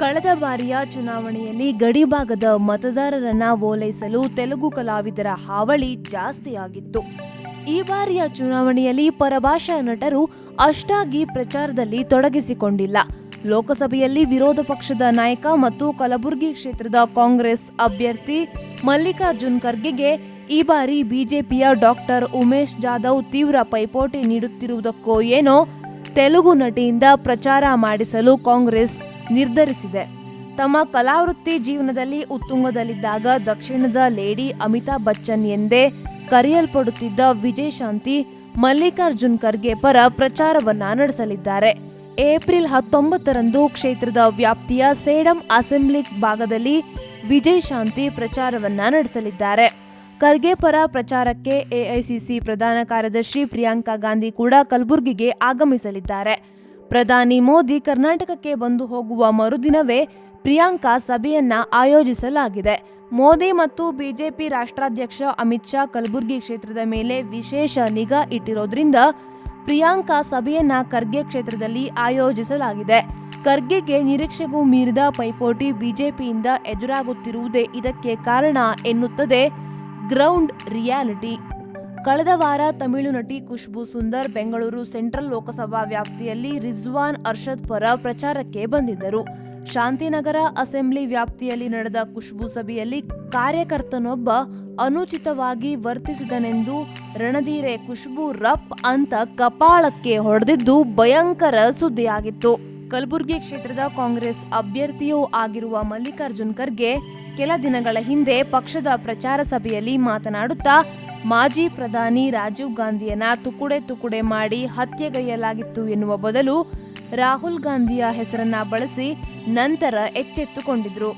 ಕಳೆದ ಬಾರಿಯ ಚುನಾವಣೆಯಲ್ಲಿ ಗಡಿಭಾಗದ ಮತದಾರರನ್ನ ಓಲೈಸಲು ತೆಲುಗು ಕಲಾವಿದರ ಹಾವಳಿ ಜಾಸ್ತಿಯಾಗಿತ್ತು. ಈ ಬಾರಿಯ ಚುನಾವಣೆಯಲ್ಲಿ ಪರಭಾಷಾ ನಟರು ಅಷ್ಟಾಗಿ ಪ್ರಚಾರದಲ್ಲಿ ತೊಡಗಿಸಿಕೊಂಡಿಲ್ಲ. ಲೋಕಸಭೆಯಲ್ಲಿ ವಿರೋಧ ಪಕ್ಷದ ನಾಯಕ ಮತ್ತು ಕಲಬುರಗಿ ಕ್ಷೇತ್ರದ ಕಾಂಗ್ರೆಸ್ ಅಭ್ಯರ್ಥಿ ಮಲ್ಲಿಕಾರ್ಜುನ್ ಖರ್ಗೆಗೆ ಈ ಬಾರಿ ಬಿಜೆಪಿಯ ಡಾಕ್ಟರ್ ಉಮೇಶ್ ಜಾಧವ್ ತೀವ್ರ ಪೈಪೋಟಿ ನೀಡುತ್ತಿರುವುದಕ್ಕೋ ಏನೋ ತೆಲುಗು ನಟಿಯಿಂದ ಪ್ರಚಾರ ಮಾಡಿಸಲು ಕಾಂಗ್ರೆಸ್ ನಿರ್ಧರಿಸಿದೆ. ತಮ್ಮ ಕಲಾವೃತ್ತಿ ಜೀವನದಲ್ಲಿ ಉತ್ತುಂಗದಲ್ಲಿದ್ದಾಗ ದಕ್ಷಿಣದ ಲೇಡಿ ಅಮಿತಾಬ್ ಬಚ್ಚನ್ ಎಂದೇ ಕರೆಯಲ್ಪಡುತ್ತಿದ್ದ ವಿಜಯ್ ಶಾಂತಿ ಮಲ್ಲಿಕಾರ್ಜುನ್ ಖರ್ಗೆ ಪರ ಪ್ರಚಾರವನ್ನ ನಡೆಸಲಿದ್ದಾರೆ. ಏಪ್ರಿಲ್ ಹತ್ತೊಂಬತ್ತರಂದು ಕ್ಷೇತ್ರದ ವ್ಯಾಪ್ತಿಯ ಸೇಡಂ ಅಸೆಂಬ್ಲಿ ಭಾಗದಲ್ಲಿ ವಿಜಯ್ ಶಾಂತಿ ಪ್ರಚಾರವನ್ನ ನಡೆಸಲಿದ್ದಾರೆ. ಖರ್ಗೆ ಪರ ಪ್ರಚಾರಕ್ಕೆ ಎಐಸಿಸಿ ಪ್ರಧಾನ ಕಾರ್ಯದರ್ಶಿ ಪ್ರಿಯಾಂಕಾ ಗಾಂಧಿ ಕೂಡ ಕಲಬುರಗಿಗೆ ಆಗಮಿಸಲಿದ್ದಾರೆ. ಪ್ರಧಾನಿ ಮೋದಿ ಕರ್ನಾಟಕಕ್ಕೆ ಬಂದು ಹೋಗುವ ಮರುದಿನವೇ ಪ್ರಿಯಾಂಕಾ ಸಭೆಯನ್ನ ಆಯೋಜಿಸಲಾಗಿದೆ. ಮೋದಿ ಮತ್ತು ಬಿಜೆಪಿ ರಾಷ್ಟ್ರಾಧ್ಯಕ್ಷ ಅಮಿತ್ ಶಾ ಕಲಬುರಗಿ ಕ್ಷೇತ್ರದ ಮೇಲೆ ವಿಶೇಷ ನಿಗಾ ಇಟ್ಟಿರೋದ್ರಿಂದ ಪ್ರಿಯಾಂಕಾ ಸಭೆಯನ್ನ ಖರ್ಗೆ ಕ್ಷೇತ್ರದಲ್ಲಿ ಆಯೋಜಿಸಲಾಗಿದೆ. ಖರ್ಗೆಗೆ ನಿರೀಕ್ಷೆಗೂ ಮೀರಿದ ಪೈಪೋಟಿ ಬಿಜೆಪಿಯಿಂದ ಎದುರಾಗುತ್ತಿರುವುದೇ ಇದಕ್ಕೆ ಕಾರಣ ಎನ್ನುತ್ತದೆ ಗ್ರೌಂಡ್ ರಿಯಾಲಿಟಿ. ಕಳೆದ ವಾರ ತಮಿಳು ನಟಿ ಖುಷ್ಬು ಸುಂದರ್ ಬೆಂಗಳೂರು ಸೆಂಟ್ರಲ್ ಲೋಕಸಭಾ ವ್ಯಾಪ್ತಿಯಲ್ಲಿ ರಿಜ್ವಾನ್ ಅರ್ಷದ್ ಪರ ಪ್ರಚಾರಕ್ಕೆ ಬಂದಿದ್ದರು. ಶಾಂತಿನಗರ ಅಸೆಂಬ್ಲಿ ವ್ಯಾಪ್ತಿಯಲ್ಲಿ ನಡೆದ ಖುಷ್ಬು ಸಭೆಯಲ್ಲಿ ಕಾರ್ಯಕರ್ತನೊಬ್ಬ ಅನುಚಿತವಾಗಿ ವರ್ತಿಸಿದನೆಂದು ರಣಧೀರೆ ಖುಷ್ಬು ರಪ್ ಅಂತ ಕಪಾಳಕ್ಕೆ ಹೊಡೆದಿದ್ದು ಭಯಂಕರ ಸುದ್ದಿಯಾಗಿತ್ತು. ಕಲಬುರಗಿ ಕ್ಷೇತ್ರದ ಕಾಂಗ್ರೆಸ್ ಅಭ್ಯರ್ಥಿಯೂ ಆಗಿರುವ ಮಲ್ಲಿಕಾರ್ಜುನ್ ಖರ್ಗೆ ಕೆಲ ದಿನಗಳ ಹಿಂದೆ ಪಕ್ಷದ ಪ್ರಚಾರ ಸಭೆಯಲ್ಲಿ ಮಾತನಾಡುತ್ತಾ ಮಾಜಿ ಪ್ರಧಾನಿ ರಾಜೀವ್ ಗಾಂಧಿಯನ್ನ ತುಕುಡೆ ತುಕುಡೆ ಮಾಡಿ ಹತ್ಯೆಗೈಯಲಾಗಿತ್ತು ಎನ್ನುವ ಬದಲು ರಾಹುಲ್ ಗಾಂಧಿಯ ಹೆಸರನ್ನ ಬಳಸಿ ನಂತರ ಎಚ್ಚೆತ್ತುಕೊಂಡಿದ್ರು.